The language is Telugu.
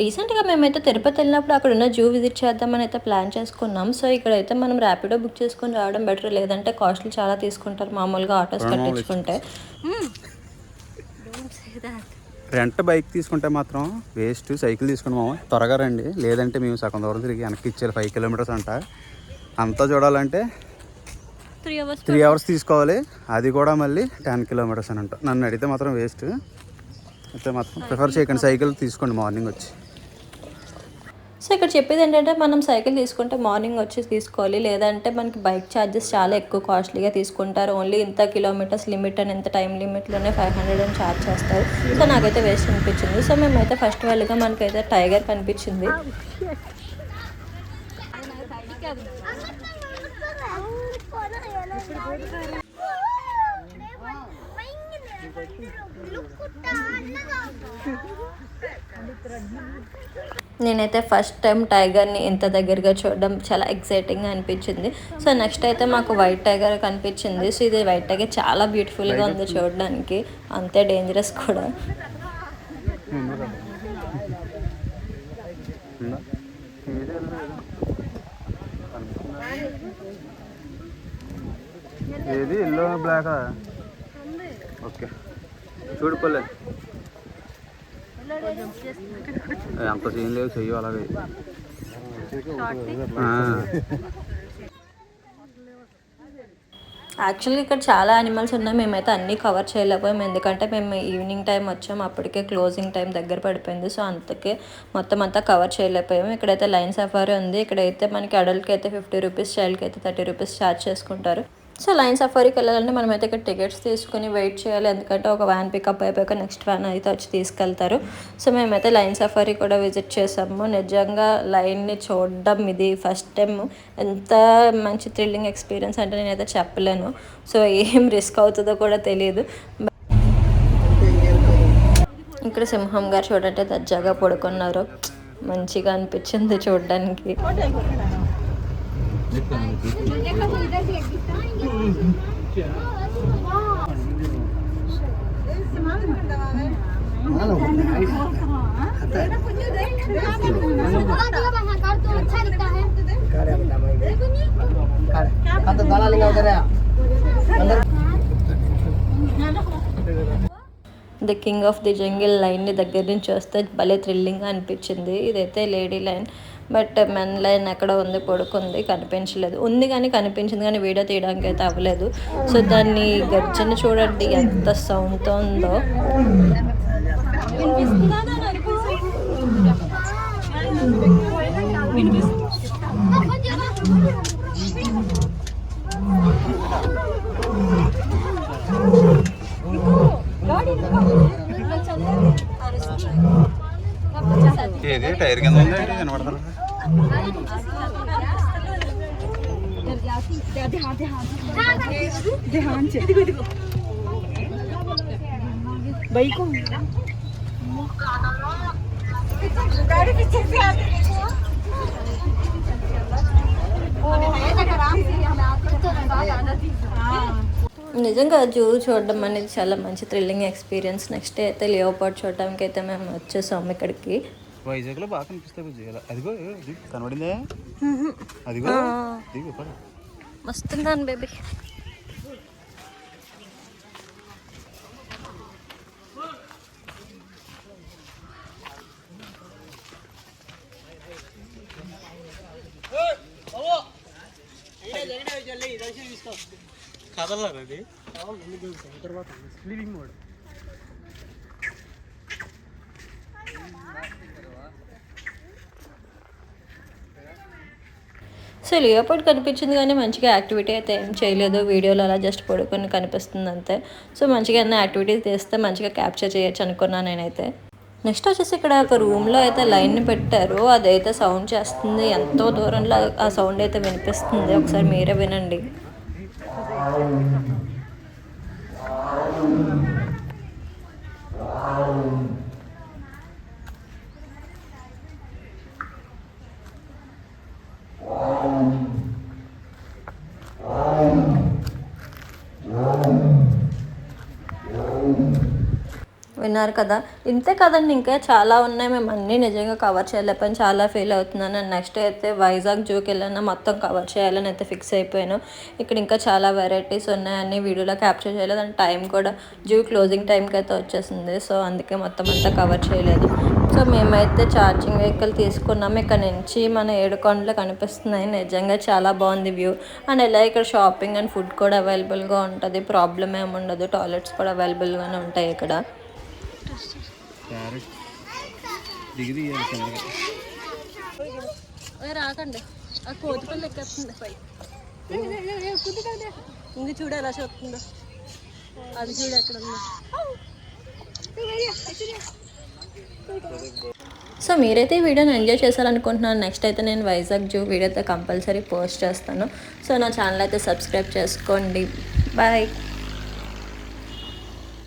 రీసెంట్గా మేమైతే తిరుపతి వెళ్ళినప్పుడు అక్కడ ఉన్న జూ విజిట్ చేద్దామని అయితే ప్లాన్ చేసుకున్నాం. సో ఇక్కడైతే మనం ర్యాపిడో బుక్ చేసుకొని రావడం బెటర్ లేదంటే కాస్ట్లు చాలా తీసుకుంటారు మామూలుగా ఆటోస్ కట్టించుకుంటే. రెంట్ బైక్ తీసుకుంటే మాత్రం వేస్ట్ సైకిల్ తీసుకున్నాము త్వరగా రండి. లేదంటే మేము సగం దూరం తిరిగి వెనక్కి ఇచ్చారు ఫైవ్ కిలోమీటర్స్ అంట. అంతా చూడాలంటే త్రీ అవర్స్ త్రీ అవర్స్ తీసుకోవాలి. అది కూడా మళ్ళీ టెన్ కిలోమీటర్స్ అని అంట. నన్ను అడిగితే మాత్రం వేస్ట్ అయితే మాత్రం. ప్రిఫర్ చేయకండి. సైకిల్ తీసుకోండి. మార్నింగ్ వచ్చి. సో ఇక్కడ చెప్పేది ఏంటంటే మనం సైకిల్ తీసుకుంటే మార్నింగ్ వచ్చి తీసుకోవాలి. లేదంటే మనకి బైక్ ఛార్జెస్ చాలా ఎక్కువ కాస్ట్లీగా తీసుకుంటారు. ఓన్లీ ఇంత కిలోమీటర్స్ లిమిట్ అని ఇంత టైం లిమిట్లోనే ఫైవ్ హండ్రెడ్ అని ఛార్జ్ చేస్తారు. సో నాకైతే వేస్ట్ అనిపించింది. సో మేమైతే ఫస్ట్ వాళ్ళుగా మనకైతే టైగర్ కనిపించింది. నేనైతే ఫస్ట్ టైం టైగర్ని ఇంత దగ్గరగా చూడడం చాలా ఎక్సైటింగ్గా అనిపించింది. సో నెక్స్ట్ అయితే మాకు వైట్ టైగర్ కనిపించింది. సో ఇది వైట్ టైగర్ చాలా బ్యూటిఫుల్గా ఉంది చూడడానికి. అంతే డేంజరస్ కూడా. ఏది ఎల్లో బ్లాకా ఓకే. అంత సీన్ లేవు చెయ్యి అలాగే. యాక్చువల్లీ ఇక్కడ చాలా యానిమల్స్ ఉన్నాయి. మేమైతే అన్నీ కవర్ చేయలేకపోయాం. ఎందుకంటే మేము ఈవినింగ్ టైం వచ్చాం. అప్పటికే క్లోజింగ్ టైం దగ్గర పడిపోయింది. సో అందుకే మొత్తం అంతా కవర్ చేయలేకపోయాం. ఇక్కడైతే లైన్ సఫారీ ఉంది. ఇక్కడైతే మనకి అడల్ట్కి అయితే ఫిఫ్టీ రూపీస్ చైల్డ్కి అయితే థర్టీ రూపీస్ ఛార్జ్ చేసుకుంటారు. సో లైన్ సఫారీకి వెళ్ళాలంటే మనమైతే ఇక్కడ టికెట్స్ తీసుకుని వెయిట్ చేయాలి. ఎందుకంటే ఒక వ్యాన్ పికప్ అయిపోయాక నెక్స్ట్ వ్యాన్ అయితే వచ్చి తీసుకెళ్తారు. సో మేమైతే లైన్ సఫారీ కూడా విజిట్ చేసాము. నిజంగా లైన్ని చూడడం ఇది ఫస్ట్ టైం. ఎంత మంచి థ్రిల్లింగ్ ఎక్స్పీరియన్స్ అంటే నేనైతే చెప్పలేను. సో ఏం రిస్క్ అవుతుందో కూడా తెలియదు ఇక్కడ సింహం గారు చూడంటే దర్జాగా పడుకున్నారు. మంచిగా అనిపించింది చూడడానికి. The king of the jungle లైన్ని దగ్గర నుంచి వస్తే భలే థ్రిల్లింగ్ అనిపించింది. ఇదైతే lady lion but men lion ఎక్కడ ఉంది? పడుకుంది కనిపించలేదు. ఉంది కానీ కనిపించింది కానీ వీడియో తీయడానికి అయితే అవ్వలేదు. సో దాన్ని గర్జన చూడండి ఎంత సౌండ్తో ఉందో. ఏది? టైర్ కింద ఉంది? కనబడతాను నిజంగా జూ చూడడం అనేది చాలా మంచి థ్రిల్లింగ్ ఎక్స్పీరియన్స్. నెక్స్ట్ డే అయితే లియోపాడ్ చూడడానికి అయితే మేము వచ్చేసాం ఇక్కడికి. వైజాగ్లో బాగా కనిపిస్తాయి బుజ్జి ఇలా. అదిగో అది కనబడిందే? అదిగో దిగు పడు. వస్తున్నాను బేబీ. సో లియోపాడ్ కనిపించింది కానీ మంచిగా యాక్టివిటీ అయితే ఏం చేయలేదు. వీడియోలో అలా జస్ట్ పడుకొని కనిపిస్తుంది అంతే. సో మంచిగా ఏమైనా యాక్టివిటీస్ చేస్తే మంచిగా క్యాప్చర్ చేయొచ్చు అనుకున్నాను నేనైతే. నెక్స్ట్ వచ్చేసి ఇక్కడ ఒక రూమ్లో అయితే లైన్ని పెట్టారు. అదైతే సౌండ్ చేస్తుంది. ఎంతో దూరంలో ఆ సౌండ్ అయితే వినిపిస్తుంది. ఒకసారి మీరే వినండి. విన్నారు కదా. ఇంతే కదండి ఇంకా చాలా ఉన్నాయి. మేము అన్నీ నిజంగా కవర్ చేయలేకపోయాను చాలా ఫీల్ అవుతున్నాను. నెక్స్ట్ అయితే వైజాగ్ జూకి వెళ్ళినా మొత్తం కవర్ చేయాలని అయితే ఫిక్స్ అయిపోయాను. ఇక్కడ ఇంకా చాలా వెరైటీస్ ఉన్నాయని వీడియోలో క్యాప్చర్ చేయలేదు. అండ్ టైం కూడా జూ క్లోజింగ్ టైంకి అయితే వచ్చేసింది. సో అందుకే మొత్తం అంతా కవర్ చేయలేదు. సో మేమైతే ఛార్జింగ్ వెహికల్ తీసుకున్నాము ఇక్కడ నుంచి మన ఏడుకొండలు కనిపిస్తున్నాయి. నిజంగా చాలా బాగుంది వ్యూ అండ్ ఇలా ఇక్కడ షాపింగ్ అండ్ ఫుడ్ కూడా అవైలబుల్గా ఉంటుంది. ప్రాబ్లం ఏమి ఉండదు. టాయిలెట్స్ కూడా అవైలబుల్గానే ఉంటాయి ఇక్కడ. దిగి రాకండి. ఆ కోతి పిల్ల ఎక్కేస్తుంది ఇంక చూడు ఎలా చూస్తుందో అది చూడు ఎక్కడ ఉందో సో మీరైతే ఈ వీడియోని ఎంజాయ్ చేశారనుకుంటున్నాను. నెక్స్ట్ అయితే నేను వైజాగ్ జూ వీడియో అయితే కంపల్సరీ పోస్ట్ చేస్తాను. సో నా ఛానల్ అయితే సబ్స్క్రైబ్ చేసుకోండి. బాయ్.